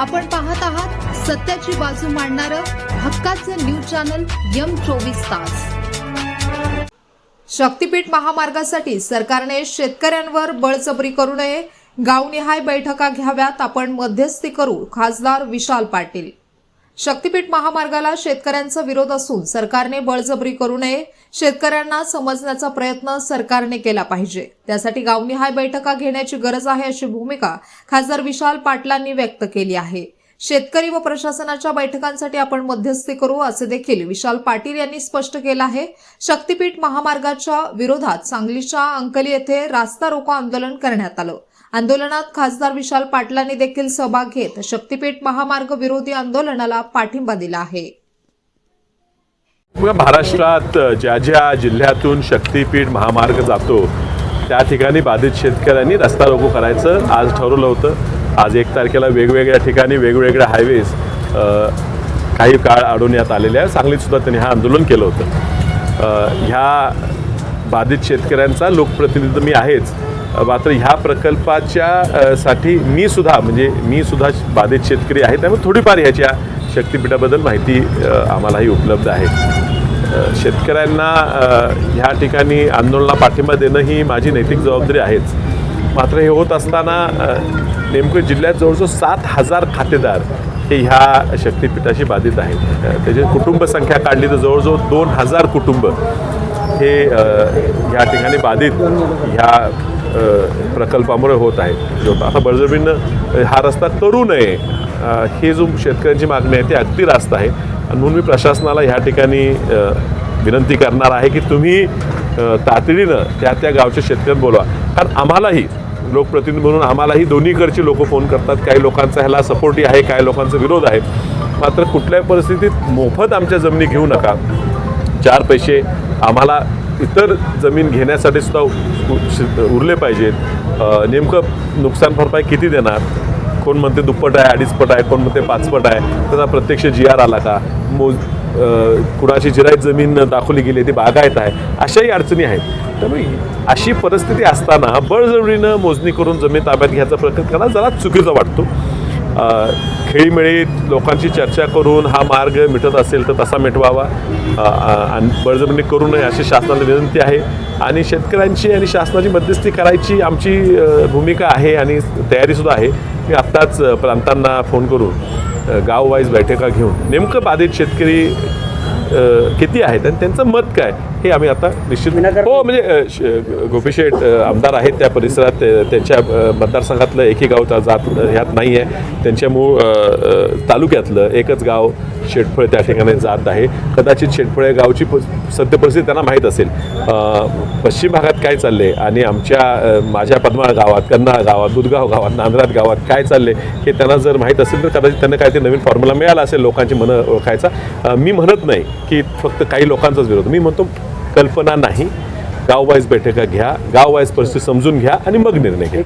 आपण पाहत आहात सत्याची बाजू मांडणारं हक्काचं न्यूज चॅनल यम चोवीस तास. शक्तीपीठ महामार्गासाठी सरकारने शेतकऱ्यांवर बळजबरी करू नये. गावनिहाय बैठका घ्याव्यात आपण मध्यस्थी करू खासदार विशाल पाटील. शक्तीपीठ महामार्गाला शेतकऱ्यांचा विरोध असून सरकारने बळजबरी करू नये. शेतकऱ्यांना समजण्याचा प्रयत्न सरकारने केला पाहिजे. त्यासाठी गावनिहाय बैठका घेण्याची गरज आहे अशी भूमिका खासदार विशाल पाटलांनी व्यक्त केली आहे. शेतकरी व प्रशासनाच्या बैठकांसाठी आपण मध्यस्थी करू असे देखील विशाल पाटील यांनी स्पष्ट केलं आहे. शक्तीपीठ महामार्गाच्या विरोधात सांगलीच्या अंकली येथे रास्ता रोको आंदोलन करण्यात आलं. आंदोलनात खासदार विशाल पाटलांनी देखील सहभाग घेत शक्तीपीठ महामार्ग विरोधी आंदोलनाला पाठिंबा दिला आहे. महाराष्ट्रात ज्या ज्या जिल्ह्यातून शक्तीपीठ महामार्ग जातो त्या ठिकाणी बाधित शेतकऱ्यांनी रस्ता रोको करायचं आज ठरवलं होतं. आज एक तारखेला वेगवेगळ्या ठिकाणी वेगवेगळ्या हायवेज काही काळ अडवण्यात आलेले आहे सांगलीत सुद्धा त्यांनी हा आंदोलन केलं होतं. ह्या बाधित शेतकऱ्यांचा लोकप्रतिनिधी मी आहेच. मात्र ह्या प्रकल्पाच्या साठी मी सुद्धा म्हणजे मी सुद्धा बाधित शेतकरी आहे त्यामुळे थोडीफार ह्याच्या शक्तिपीठाबद्दल माहिती आम्हालाही उपलब्ध आहे. शेतकऱ्यांना ह्या ठिकाणी आंदोलनाला पाठिंबा देणं ही माझी नैतिक जबाबदारी आहेच. मात्र हे होत असताना नेमकं जिल्ह्यात जवळजवळ सात हजार खातेदार हे ह्या शक्तिपीठाशी बाधित आहेत. अ, त्याची कुटुंब संख्या काढली तर जवळजवळ दोन हजार कुटुंब हे ह्या ठिकाणी बाधित ह्या प्रकल्पामुळे होत आहे. जो आता बळजबीनं हा रस्ता करू नये हे ही जो शेतकऱ्यांची मागणी आहे ती अगदी रास्त आहे. आणि म्हणून मी प्रशासनाला ह्या ठिकाणी विनंती करणार आहे की तुम्ही तातडीनं त्या त्या गावच्या शेतकऱ्यांना बोलवा. कारण आम्हालाही लोकप्रतिनिधी म्हणून आम्हालाही दोन्हीकडची लोक फोन करतात. काही लोकांचा ह्याला सपोर्टही आहे काही लोकांचा विरोध आहे. मात्र कुठल्याही परिस्थितीत मोफत आमच्या जमिनी घेऊ नका. चार पैसे आम्हाला इतर जमीन घेण्यासाठी सुद्धा उरले पाहिजेत. नेमकं नुकसान भरपाई किती देणार? कोण म्हणते दुप्पट आहे अडीचपट आहे कोण म्हणते पाचपट आहे? त्याचा प्रत्यक्ष जी आर आला का? मोज कुणाची जिरायत जमीन दाखवली गेली ती बागायत आहे. अशाही अडचणी आहेत. त्यामुळे अशी परिस्थिती असताना बळजबरीनं मोजणी करून जमीन ताब्यात घ्यायचा प्रयत्न करणं जरा चुकीचा वाटतो. खेळीमेळीत लोकांची चर्चा करून हा मार्ग मिटत असेल तर तसा मिटवावा. आणि बळजबणी करू नये अशी शासनाला विनंती आहे. आणि शेतकऱ्यांची आणि शासनाची मध्यस्थी करायची आमची भूमिका आहे आणि तयारीसुद्धा आहे. मी आत्ताच प्रांतांना फोन करून गाववाईज बैठका घेऊन नेमकं बाधित शेतकरी किती आहेत आणि त्यांचं मत काय? हे आम्ही आता निश्चित हो म्हणजे गोपीशेठ आमदार आहेत त्या परिसरात. त्यांच्या मतदारसंघातलं एकही गाव जात ह्यात नाही आहे त्यांच्या मूळ तालुक्यातलं एकच गाव शेटफळ त्या ठिकाणी जात आहे. कदाचित शेटफळ या गावची प- सद्य परिस्थिती त्यांना माहीत असेल. पश्चिम भागात काय चालले आणि आमच्या माझ्या पद्माळ गावात कन्नाळ गावात दुधगाव गावात नांदरात गावात काय चालले हे त्यांना जर माहीत असेल तर कदाचित त्यांना काहीतरी नवीन फॉर्म्युला मिळाला असेल लोकांची मनं ओळखायचा. मी म्हणत नाही की फक्त काही लोकांचाच विरोध. मी म्हणतो कल्पना नाही. गाववाईज बैठका घ्या. गाववाईज परिस्थिती समजून घ्या आणि मग निर्णय घ्या.